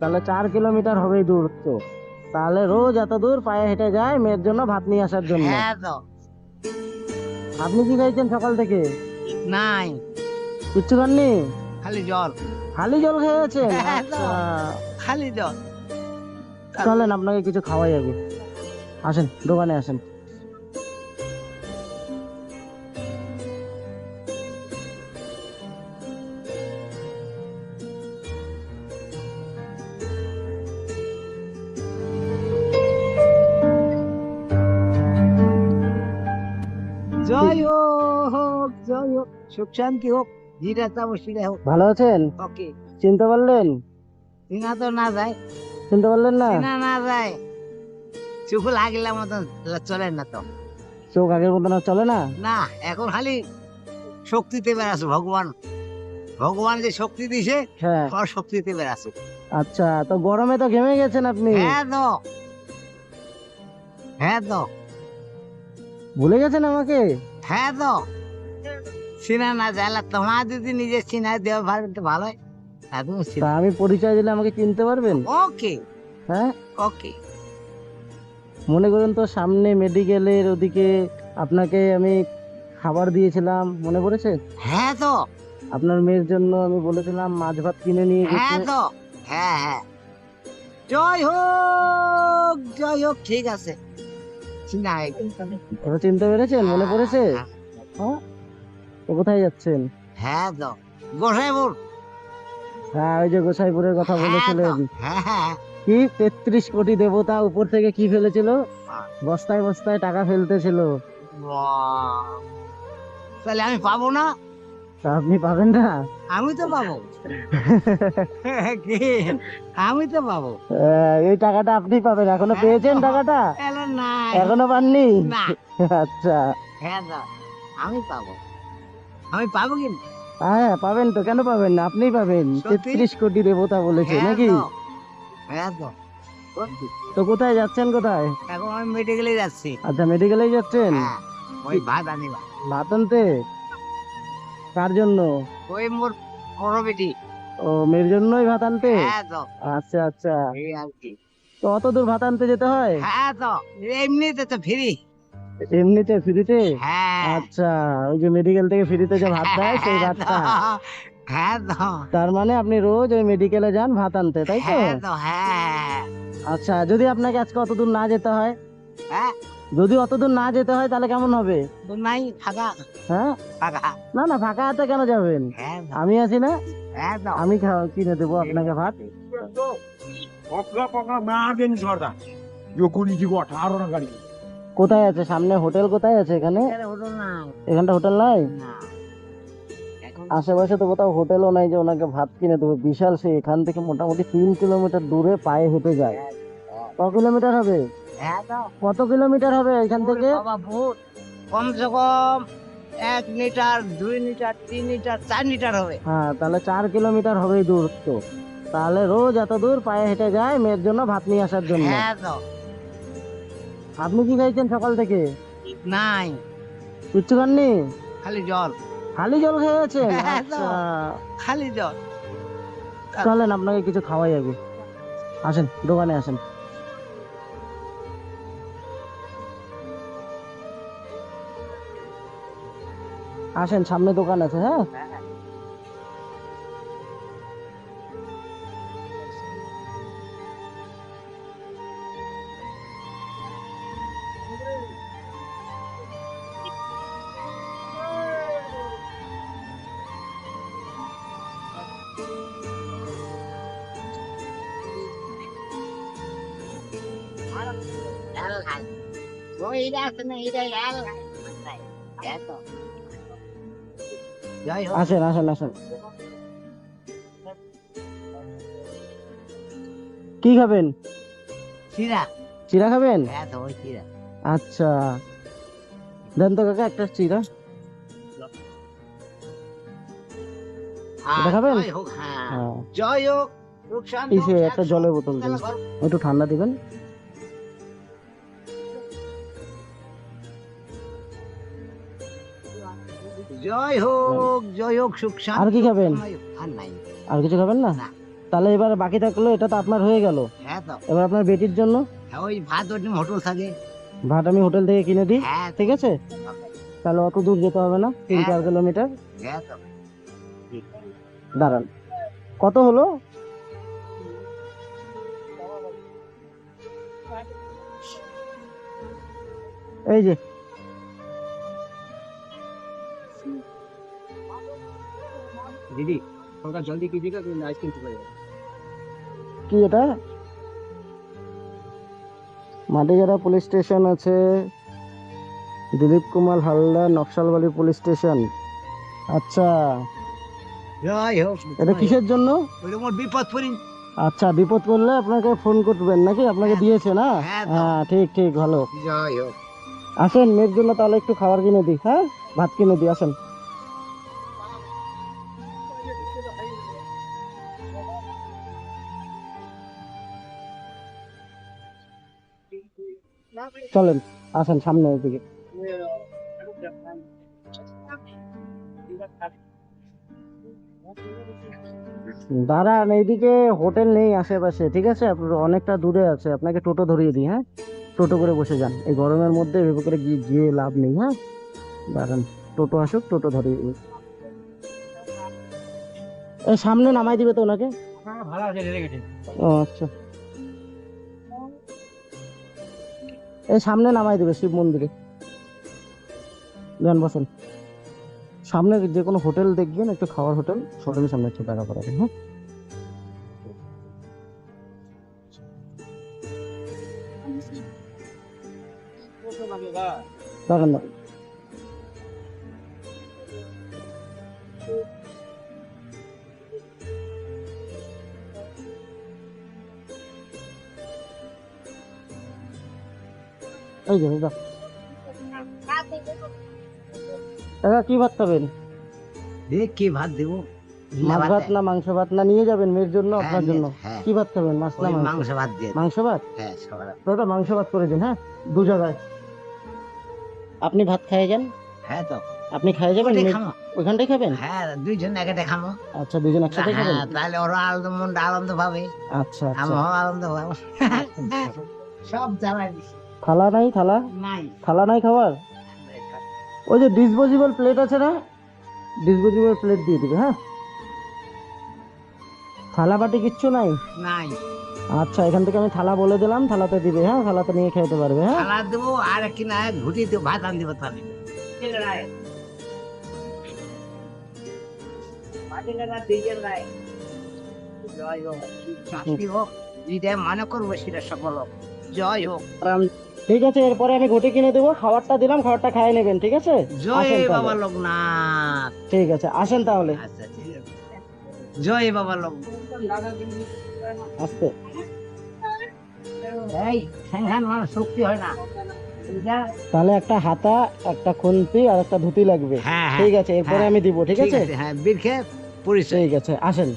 তাহলে চার কিলোমিটার হবেই দূরত্ব। তাহলে রোজ এত দূর পায়ে হেঁটে যায় মেয়ের জন্য ভাত নিয়ে আসার জন্য। হ্যাঁ তো। আপনি কি খাইছেন সকাল থেকে? নাই। কিচ্ছু খাননি? খালি জল। খালি জল খেয়েছেন হ্যাঁ তো। আচ্ছা। খালি জল। চলেন আপনাকে কিছু খাওয়াই যাবে আসেন দোকানে আসেন। সুখ শান্তি হোক যেটা চাবো সেটা হোক। ভালো আছেন? ওকে। চিনতে পারলেন? চিনা তো না যায়। চিনতে পারলেন না? চিনা না যায়। চোখ লাগিলে মতন চলে না তো। চোখ আগের মতন আর চলে না? না এখন খালি শক্তিতে বেড়াচ্ছে ভগবান। ভগবান যে শক্তি দিছে হ্যাঁ। সব শক্তিতে বেড়াচ্ছে। আচ্ছা তো গরমে তো ঘেমে গেছেন আপনি। হ্যাঁ তো। হ্যাঁ তো। ভুলে গেছেন আমাকে? হ্যাঁ তো। চিনা না যায় তোমার যদি নিজে চিনা দেওয়া ভালো তো ভালো হয়। তা আমি পরিচয় দিলে আমাকে চিনতে পারবেন? ওকে। হ্যাঁ? ওকে। মনে করুন তো সামনে মেডিকেলের ওদিকে আপনাকে আমি খাবার দিয়েছিলাম মনে পড়েছে? হ্যাঁ তো। আপনার মেয়ের জন্য আমি বলেছিলাম মাছ ভাত কিনে নিয়ে হ্যাঁ তো। হ্যাঁ হ্যাঁ। জয় হোক জয় হোক ঠিক আছে। হয়ে চিনতে পেরেছেন? মনে পড়েছে? হ্যাঁ, হ্যাঁ। তো কোথায় যাচ্ছেন? হ্যাঁ তো গোসাইপুর। হ্যাঁ ওই যে গোসাইপুরের কথা হ্যাঁ বলেছিলেন। হ্যাঁ হ্যাঁ। কি তেত্রিশ কোটি দেবতা উপর থেকে কি ফেলেছিল। বস্তায় বস্তায় টাকা ফেলতেছিল। তাহলে আমি পাবো না? আপনি পাবেন না? আমি তো পাবো। আমি তো পাবো। এই টাকাটা আপনি পাবেন। এখনও পেয়েছেন টাকাটা? না এখনও পাননি? আচ্ছা। হ্যাঁ আমি পাবো। আমি পাবো কি হ্যাঁ পাবেন তো কেন পাবেন না? আপনিই পাবেন। তেত্রিশ কোটি দেবতা বলেছে হ্যাঁ নাকি? তো, হ্যাঁ তো তো কোথায় যাচ্ছেন কোথায়? এখন আমি মেডিকেলে যাচ্ছি। আচ্ছা মেডিকেলেই যাচ্ছেন? হ্যাঁ ওই ভাত আনিবা ভাত। আনতে? কার জন্য? ওই মোর বড় বেটি ও মেয়ের জন্যই ভাত আনতে? হ্যাঁ তো আচ্ছা আচ্ছা। এই আর কি। তো অত দূর ভাত আনতে যেতে হয়? হ্যাঁ তো এমনিতে তো ফ্রি। এমনিতে ফ্রিতে হ্যাঁ। আচ্ছা ওই যে মেডিকেল থেকে ফ্রিতে যে ভাত দেয় সেই হ্যাঁ ভাতটা? হ্যাঁ তার মানে আপনি রোজ ওই মেডিকেলে যান ভাত আনতে তাই তো? হ্যাঁ তো হ্যাঁ। আচ্ছা যদি আপনাকে আজকে অতদূর না যেতে হয়? হ্যাঁ। যদি অতদূর না যেতে হয় তাহলে কেমন হবে? নাই ফাঁকা। হ্যাঁ? ফাঁকা। না না ফাঁকা হাতে কেন যাবেন? হ্যাঁ আমি আছি না? হ্যাঁ আমি খাওয়া- কিনে দেবো আপনাকে ভাত। পকড়া পকড়া মাগেন সর্দার। যখনই দিব আঠারো না গাড়ি। কোথায় আছে? সামনে হোটেল কোথায় আছে এখানে? এখানটা হোটেল নাই? আশেপাশে তো কোথাও হোটেলও নাই যে ওনাকে ভাত কিনে দেবো। বিশাল সে এখান থেকে মোটামুটি তিন কিলোমিটার দূরে পায়ে হেঁটে যায়। ক কিলোমিটার হবে? কত কিলোমিটার হবে এখান থেকে? কমসে কম এক লিটার দুই লিটার তিন লিটার চার লিটার হবে। হ্যাঁ তাহলে চার কিলোমিটার হবেই দূরত্ব। তাহলে রোজ এত দূর পায়ে হেঁটে যায় মেয়ের জন্য ভাত নিয়ে আসার জন্য। হ্যাঁ তো আপনি কি খাইছেন সকাল থেকে? নাই। কিচ্ছু খাননি? খালি জল। খালি জল খেয়েছেন হ্যাঁ আচ্ছা। খালি জল। চলেন আপনাকে কিছু খাওয়াই যাবে আসেন দোকানে আসেন। আসেন সামনে দোকান আছে হ্যাঁ। আসেন আসেন আসেন। কি খাবেন? চিরা চিরা খাবেন? হ্যাঁ আচ্ছা। দেন তো কাকা একটা চিরা এটা খাবেন? জয় হোক হ্যাঁ। হ্যাঁ। হোক, একটা জলের বোতল দিন একটু ঠান্ডা দিবেন? জয় হোক জয় হোক সুখ শান্তি আর কি খাবেন? আর নাই। আর কিছু খাবেন না। তাহলে এবার বাকি থাকল এটা তো আপনার হয়ে গেল। হ্যাঁ তো। এবার আপনার বেটির জন্য? হ্যাঁ, ওই ভাত ওটি হোটেল থাকে। ভাত আমি হোটেল থেকে কিনে দিই। হ্যাঁ। ঠিক আছে? তাহলে অত দূর যেতে হবে না তিন চার কিলোমিটার। হ্যাঁ তো। দাঁড়ান। কত হলো? এই যে দিদি थोड़ा जल्दी कीजिएगा कि आइसक्रीम चुका কি এটা মাটিগাড়া পুলিশ স্টেশন আছে দিলীপ কুমার হালদার নকশালবাড়ি পুলিশ স্টেশন আচ্ছা জয় হোক এটা কিসের জন্য ওই মোর বিপদ পড়ি আচ্ছা বিপদ করলে আপনাকে ফোন করবেন নাকি আপনাকে দিয়েছে না হ্যাঁ তো। হ্যাঁ ঠিক ঠিক ভালো জয় হোক আসেন মেয়ের জন্য তাহলে একটু খাবার কিনে দিই হ্যাঁ ভাত কিনে দিই আসেন চলেন আসেন সামনে দিকে দাঁড়ান এইদিকে হোটেল নেই আশেপাশে ঠিক আছে? আপনার অনেকটা দূরে আছে আপনাকে টোটো ধরিয়ে দিই হ্যাঁ? টোটো করে বসে যান। এই গরমের মধ্যে এভাবে করে গিয়ে গিয়ে লাভ নেই হ্যাঁ? দাঁড়ান টোটো আসুক টোটো ধরিয়ে দিই। সামনে নামাই দিবে তো ওনাকে? ভালো ও আচ্ছা। এই সামনে নামাই দেবে শিব মন্দিরে। যান বসেন। সামনে যে কোনো হোটেল দেখবেন, একটু খাওয়ার হোটেল হোটেলের সামনে একটু দেখা করাবেন হ্যাঁ? দাঁড়ান এই যে। কাকা কি ভাত খাবেন? দেখ কি ভাত দেব? মাছ ভাত। না মাংস ভাত না নিয়ে যাবেন মেয়ের জন্য আপনার জন্য? হ্যাঁ। কি ভাত খাবেন মাছ না মাংস? ভাত দিয়ে মাংস ভাত? হ্যাঁ তো মাংস ভাত করে দিন হ্যাঁ? দু জায়গায়। আপনি ভাত খেয়ে যান। হ্যাঁ তো। আপনি খেয়ে যাবেন ওইখানটাই খাবেন? হ্যাঁ দুইজন আচ্ছা দুজন একসাথে খাবেন? হ্যাঁ তাহলে ওরা আনন্দ মনটা আনন্দ পাবে। আচ্ছা আচ্ছা। আনন্দ পাবো। সব জ্বালাই দিছি। থালা নাই থালা? নাই। থালা নাই খাবার? ওই যে ডিসপোজেবল প্লেট আছে না? ডিসপোজেবল প্লেট দিয়ে দিবে হ্যাঁ? থালা বাটি কিচ্ছু নাই? নাই। আচ্ছা এখান থেকে আমি থালা বলে দিলাম থালাতে দিবে হ্যাঁ? থালাতে নিয়ে খেতে পারবে হ্যাঁ? খালা দেবো আর কি না ঘুটি দেবো ভাত আন দেবো তাহলে জয় হোক যেটা মনে করব সেটা সফল হোক। জয় হোক। ঠিক আছে এরপরে আমি ঘটি কিনে দেবো। খাবারটা দিলাম খাবারটা খাইয়ে নেবেন ঠিক আছে? জয় তাহলে। বাবা লোকনাথ। ঠিক আছে আসেন তাহলে। আচ্ছা ঠিক আছে। জয় বাবা লোক আসতে। এই স্যাংখান মানুষ শক্তি হয় না। তাহলে একটা হাতা একটা খুন্তি আর একটা ধুতি লাগবে। হ্যাঁ হ্যাঁ। ঠিক আছে এরপরে হ্যাঁ, আমি দিব ঠিক আছে? হ্যাঁ পরিচয়। ঠিক আছে আসেন।